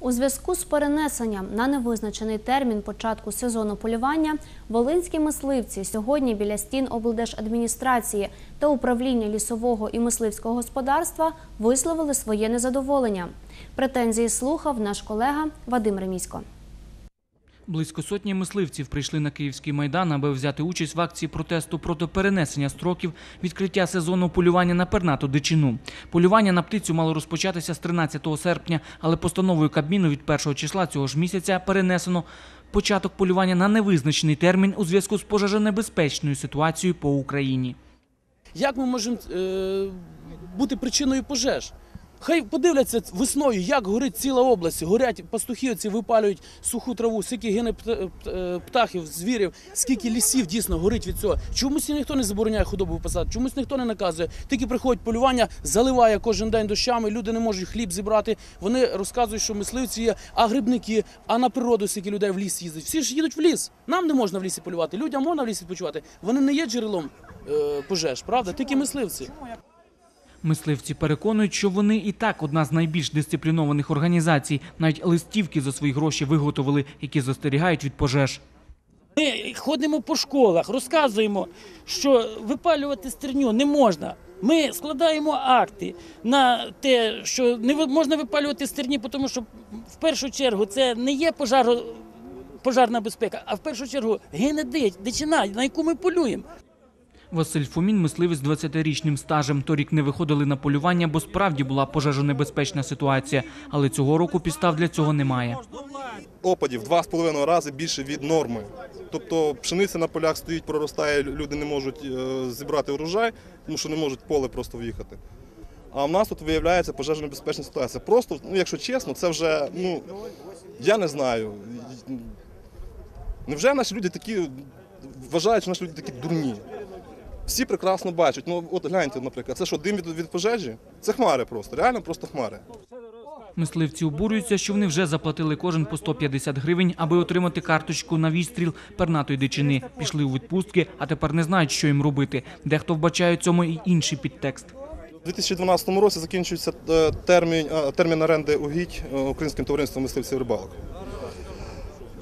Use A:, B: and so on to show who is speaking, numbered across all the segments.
A: У зв'язку з перенесенням на невизначений термін початку сезону полювання волинські мисливці сьогодні біля стін облдержадміністрації та управління лісового і мисливського господарства висловили своє незадоволення. Претензії слухав наш колега Вадим Ремісько.
B: Близько сотні мисливців прийшли на Київський майдан, аби взяти участь в акції протесту проти перенесення строків відкриття сезону полювання на пернату дичину. Полювання на птицю мало розпочатися з 13 серпня, але постановою Кабміну від 1 числа цього ж місяця перенесено початок полювання на невизначений термін у зв'язку з пожежонебезпечною ситуацією по Україні.
C: Як ми можемо е, бути причиною пожеж? Хай подивляться весною, як горить ціла область. Горять пастухи, оці випалюють суху траву, скільки гине пт- птахів, звірів, скільки лісів дійсно горить від цього. Чомусь ніхто не забороняє худобу випасати, чомусь ніхто не наказує. Тільки приходить полювання, заливає кожен день дощами. Люди не можуть хліб зібрати. Вони розказують, що мисливці є, а грибники, а на природу скільки людей в ліс їздить. Всі ж їдуть в ліс. Нам не можна в лісі полювати. Людям можна в лісі почувати. Вони не є джерелом е, пожеж, правда? Тільки мисливці.
B: Мисливці переконують, що вони і так одна з найбільш дисциплінованих організацій. Навіть листівки за свої гроші виготовили, які застерігають від пожеж.
D: Ми ходимо по школах, розказуємо, що випалювати стерню не можна. Ми складаємо акти на те, що не можна випалювати стерні, тому що в першу чергу це не є пожаро, пожарна безпека, а в першу чергу гине дич, дичина, на яку ми полюємо.
B: Василь Фомін, мисливець з 20-річним стажем. Торік не виходили на полювання, бо справді була пожежонебезпечна ситуація. Але цього року підстав для цього немає.
E: опадів два з половиною рази більше від норми. Тобто пшениця на полях стоїть, проростає, люди не можуть е, зібрати урожай, тому що не можуть поле просто в'їхати. А в нас тут виявляється пожежонебезпечна ситуація. Просто, ну якщо чесно, це вже, ну я не знаю. Невже наші люди такі вважають, що наші люди такі дурні? Всі прекрасно бачать. Ну от гляньте, наприклад, це що, дим від, від пожежі? Це хмари просто, реально просто хмари.
B: Мисливці обурюються, що вони вже заплатили кожен по 150 гривень, аби отримати карточку на відстріл пернатої дичини. Пішли у відпустки, а тепер не знають, що їм робити. Дехто вбачає цьому і інший підтекст.
E: У 2012 році закінчується е, термін, е, термін оренди угідь е, Українським товариством мисливців рибалок.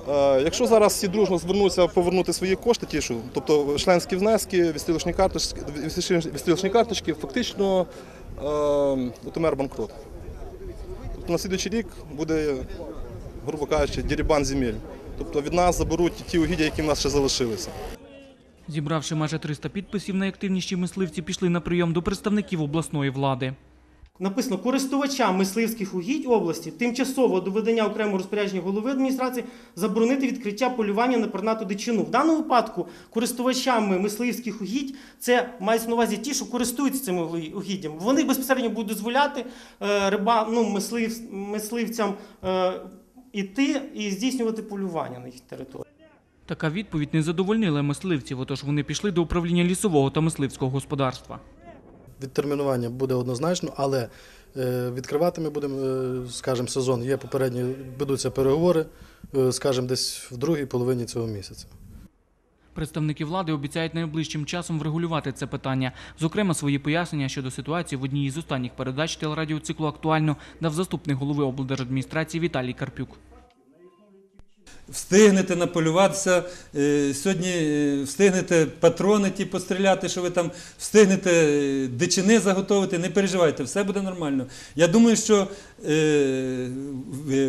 E: Е, Якщо зараз всі дружно звернуться повернути свої кошти, ті, що, тобто членські внески, відстрілочні карточки, відстрілочні карточки, фактично е, утомер банкрот. Тобто на слідуючий рік буде, грубо кажучи, дірібан земель. Тобто від нас заберуть ті угіддя, які в нас ще залишилися.
B: Зібравши майже 300 підписів, найактивніші мисливці пішли на прийом до представників обласної влади.
F: Написано користувачам мисливських угідь області тимчасово до видання окремого розпорядження голови адміністрації заборонити відкриття полювання на пернату дичину. В даному випадку користувачами мисливських угідь це мається на увазі ті, що користуються цими угіддями. Вони безпосередньо будуть дозволяти е, риба, ну, мислив, мисливцям е, іти і здійснювати полювання на їх території.
B: Така відповідь не задовольнила мисливців, отож вони пішли до управління лісового та мисливського господарства.
G: Відтермінування буде однозначно, але е, відкривати ми будемо, е, скажімо, сезон. Є попередні, ведуться переговори, е, скажімо, десь в другій половині цього місяця.
B: Представники влади обіцяють найближчим часом врегулювати це питання. Зокрема, свої пояснення щодо ситуації в одній із останніх передач телерадіоциклу актуально дав заступник голови облдержадміністрації Віталій Карпюк.
H: Встигнете наполюватися, е, сьогодні е, встигнете патрони ті постріляти, що ви там встигнете е, дичини заготовити, не переживайте, все буде нормально. Я думаю, що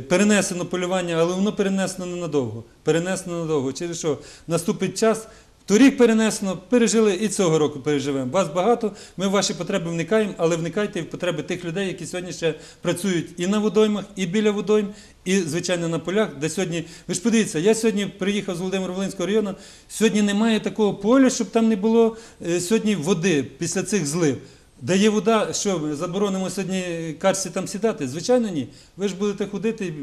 H: перенесено полювання, але воно перенесено ненадовго. Перенесено надовго. Через що наступить час. Торік перенесено, пережили і цього року переживемо. Вас багато, ми в ваші потреби вникаємо, але вникайте в потреби тих людей, які сьогодні ще працюють і на водоймах, і біля водойм, і, звичайно, на полях, де сьогодні. Ви ж подивіться, я сьогодні приїхав з Володимир-Волинського району. Сьогодні немає такого поля, щоб там не було е, сьогодні води після цих злив. Де є вода, що ми заборонимо сьогодні карсі там сідати? Звичайно, ні. Ви ж будете ходити,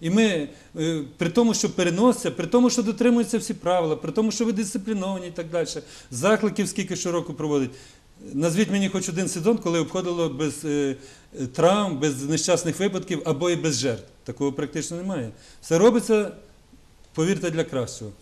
H: і ми е, при тому, що переноситься, при тому, що дотримуються всі правила, при тому, що ви дисципліновані і так далі. Закликів скільки щороку проводить. Назвіть мені хоч один сезон, коли обходило без е, травм, без нещасних випадків або і без жертв. Такого практично немає. Все робиться, повірте, для кращого.